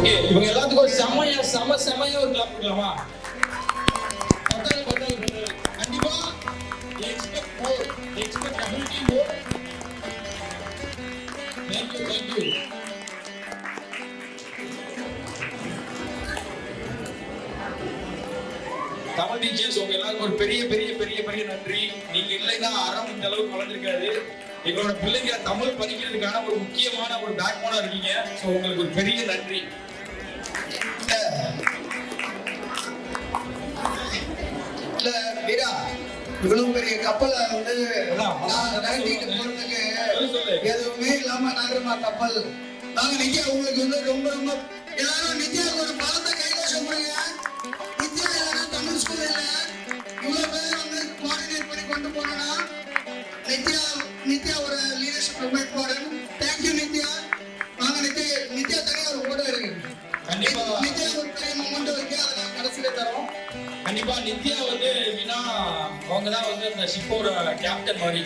Okay இவங்க பத்தல் பத்தல் கண்டிப்பா expect more expect WD more thank you Tamil teachers உங்க எல்லாருக்கும் ஒரு பெரிய பெரிய பெரிய பெரிய நன்றி. நீங்க இல்லைன்னா அறம் இந்த அளவுக்கு வளர்ந்துருக்காது. எங்களோட பிள்ளைங்க தமிழ் படிக்கிறதுக்கான ஒரு முக்கியமான ஒரு பேக் போனா இருக்கீங்க. ஸோ உங்களுக்கு ஒரு பெரிய நன்றி. வீரா இவ்வளவு பெரிய கப்பலை வந்து நடத்திட்டு போறதுக்கு. எதுவுமே இல்லாம நகருமா கப்பல் நாங்க நித்யா உங்களுக்கு வந்து ரொம்ப ரொம்ப எல்லாரும் நித்யாவுக்கு ஒரு பலத்த கைலாசம் கொடுங்க நித்யா இல்லைன்னா தமிழ் ஸ்கூல் இல்ல இவ்வளவு பேர் வந்து கோஆர்டினேட் பண்ணி கொண்டு போனோம்னா நித்யா நித்யா ஒரு லீடர்ஷிப் ப்ரொவைட் பண்ணணும் கடைசியில தரோம். கண்டிப்பா நித்யா வந்து வினா அவங்க தான் வந்து அந்த ஷிப்போட கேப்டன் மாதிரி.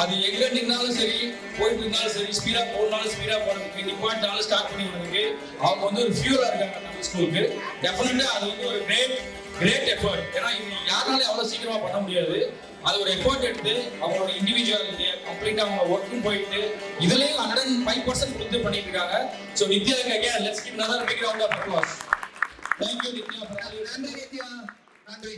அது எங்க நின்னாலும் சரி போயிட்டு இருந்தாலும் சரி ஸ்பீடா போனாலும் ஸ்பீடா போறதுக்கு நிப்பாட்டினாலும் ஸ்டார்ட் பண்ணி விடுறதுக்கு அவங்க வந்து ஒரு ஃபியூலா இருக்காங்க நம்ம ஸ்கூலுக்கு டெஃபினட்டா அது வந்து ஒரு கிரேட் கிரேட் எஃபர்ட் ஏன்னா இது யாராலையும் அவ்வளவு சீக்கிரமா பண்ண முடியாது. அது ஒரு எஃபர்ட் எடுத்து அவங்களோட இண்டிவிஜுவாலிட்டி கம்ப்ளீட்டா அவங்க ஒர்க்கும் போயிட்டு இதுலயும் ஹண்ட்ரட் ஃபைவ் பர்சன்ட் கொடுத்து பண்ணிட்டு இருக்காங்க. So Nithya again let's give another big round of applause thank you Nithya for all your நன்றி நித்யா நன்றி